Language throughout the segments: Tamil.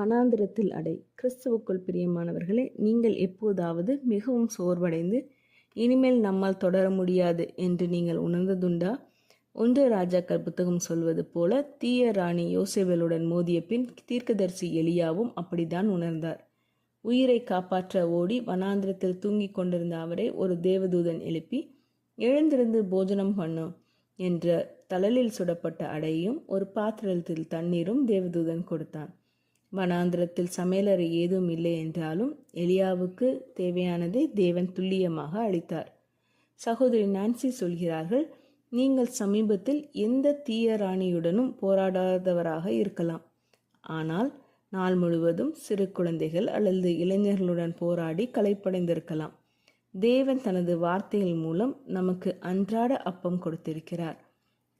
வனாந்திரத்தில் அடை. கிறிஸ்துவுக்குள் பிரியமானவர்களே நீங்கள் எப்போதாவது மிகவும் சோர்வடைந்து இனிமேல் நம்மால் தொடர முடியாது என்று நீங்கள் உணர்ந்ததுண்டா? ஒன்று ராஜாக்கள் புத்தகம் சொல்வது போல தீய ராணி யோசேவலுடன் மோதிய பின் தீர்க்கதரிசி எலியாவும் அப்படித்தான் உணர்ந்தார். உயிரை காப்பாற்ற ஓடி வனாந்திரத்தில் தூங்கிக் கொண்டிருந்த அவரை ஒரு தேவதூதன் எழுப்பி எழுந்திருந்து போஜனம் பண்ணும் என்ற தளலில் சுடப்பட்ட அடையும் ஒரு பாத்திரத்தில் தண்ணீரும் தேவதூதன் கொடுத்தான். வனாந்திரத்தில் சமையலறை ஏதும் இல்லை என்றாலும் எலியாவுக்கு தேவையானதை தேவன் துல்லியமாக அளித்தார். சகோதரி நான்சி சொல்கிறார்கள் நீங்கள் சமீபத்தில் எந்த தீய ராணியுடனும் போராடாதவராக இருக்கலாம். ஆனால் நாள் முழுவதும் சிறு குழந்தைகள் அல்லது இளைஞர்களுடன் போராடி களைப்படைந்திருக்கலாம். தேவன் தனது வார்த்தைகள் மூலம் நமக்கு அன்றாட அப்பம் கொடுத்திருக்கிறார்.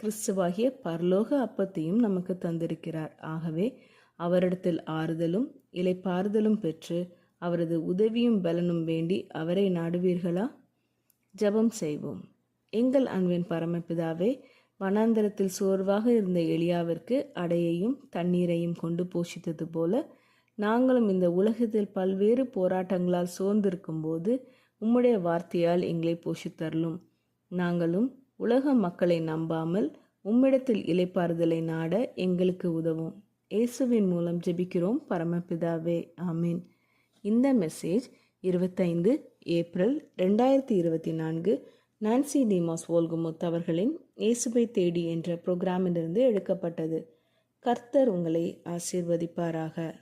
கிறிஸ்துவாகிய பரலோக அப்பத்தையும் நமக்கு தந்திருக்கிறார். ஆகவே அவரிடத்தில் ஆறுதலும் இலைப்பாறுதலும் பெற்று அவரது உதவியும் பலனும் வேண்டி அவரை நாடுவீர்களா? ஜெபம் செய்வோம். எங்கள் அன்பின் பரமபிதாவே வனாந்தரத்தில் சோர்வாக இருந்த எளியாவிற்கு அடையையும் தண்ணீரையும் கொண்டு போஷித்தது போல நாங்களும் இந்த உலகத்தில் பல்வேறு போராட்டங்களால் சோர்ந்திருக்கும் போது உம்முடைய வார்த்தையால் எங்களை போஷித்தரலும் நாங்களும் உலக மக்களை நம்பாமல் உம்மிடத்தில் இலைப்பாறுதலை நாட எங்களுக்கு உதவும். இயேசுவின் மூலம் ஜெபிக்கிறோம் பரமபிதாவே ஆமீன். இந்த மெசேஜ் இருபத்தைந்து ஏப்ரல் ரெண்டாயிரத்தி இருபத்தி நான்கு நான்சி டிமாஸ் ஓல்குமுத் அவர்களின் இயேசுவை தேடி என்ற புரோகிராமிலிருந்து எடுக்கப்பட்டது. கர்த்தர் உங்களை ஆசீர்வதிப்பாராக.